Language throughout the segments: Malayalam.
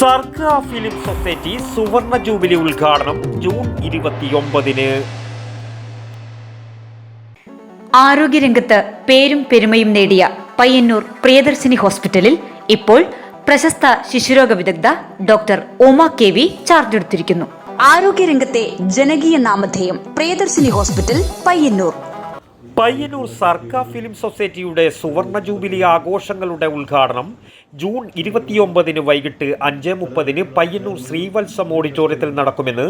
സർക്കാർ ഫിലിം സൊസൈറ്റി സുവർണ ജൂബിലി ഉദ്ഘാടനം ജൂൺ ഇരുപത്തിയൊമ്പതിന്. ആരോഗ്യരംഗത്ത് പേരും പെരുമയും നേടിയ പയ്യന്നൂർ പ്രിയദർശിനി ഹോസ്പിറ്റലിൽ ഇപ്പോൾ പ്രശസ്ത ശിശുരോഗ വിദഗ്ധ doctor Uma K V charge എടുത്തിരിക്കുന്നു ആരോഗ്യരംഗത്തെ ജനകീയ നാമധേയം പ്രിയദർശിനി ഹോസ്പിറ്റൽ പയ്യന്നൂർ. പയ്യന്നൂർ സർക്കാർ ഫിലിം സൊസൈറ്റിയുടെ സുവർണ ജൂബിലി ആഘോഷങ്ങളുടെ ഉദ്ഘാടനം ജൂൺ ഇരുപത്തിയൊമ്പതിന് വൈകിട്ട് അഞ്ച് മുപ്പതിന് പയ്യന്നൂർ ശ്രീവത്സം ഓഡിറ്റോറിയത്തിൽ നടക്കുമെന്ന്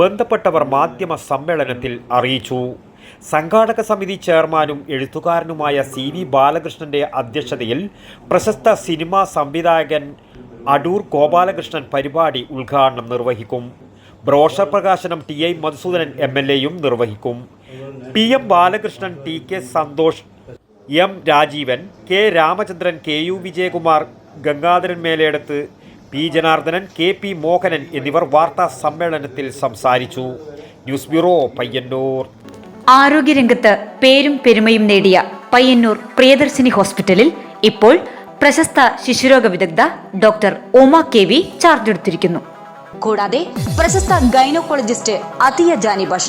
ബന്ധപ്പെട്ടവർ മാധ്യമ സമ്മേളനത്തിൽ അറിയിച്ചു. സംഘാടക സമിതി ചെയർമാനും എഴുത്തുകാരനുമായ സി വി ബാലകൃഷ്ണന്റെ അധ്യക്ഷതയിൽ പ്രശസ്ത സിനിമാ സംവിധായകൻ അടൂർ ഗോപാലകൃഷ്ണൻ പരിപാടി ഉദ്ഘാടനം നിർവഹിക്കും. ബ്രോഷർ പ്രകാശനം T I Madhusoodanan M L എയും നിർവഹിക്കും. P M Balakrishnan T K Santhosh M Rajeevan K Ramachandran K U Vijayakumar Gangadharan മേലെടുത്ത് P Janardhanan K P Mohanan എന്നിവർ വാർത്താ സമ്മേളനത്തിൽ സംസാരിച്ചു. News bureau Payyanur. ആരോഗ്യരംഗത്ത് പേരും പെരുമയും നേടിയ പയ്യന്നൂർ പ്രിയദർശിനി ഹോസ്പിറ്റലിൽ ഇപ്പോൾ പ്രശസ്ത ശിശുരോഗ വിദഗ്ധ doctor Uma K V charge എടുത്തിരിക്കുന്നു. കൂടാതെ പ്രശസ്ത ഗൈനക്കോളജിസ്റ്റ് അതിയ ജാനി ബഷ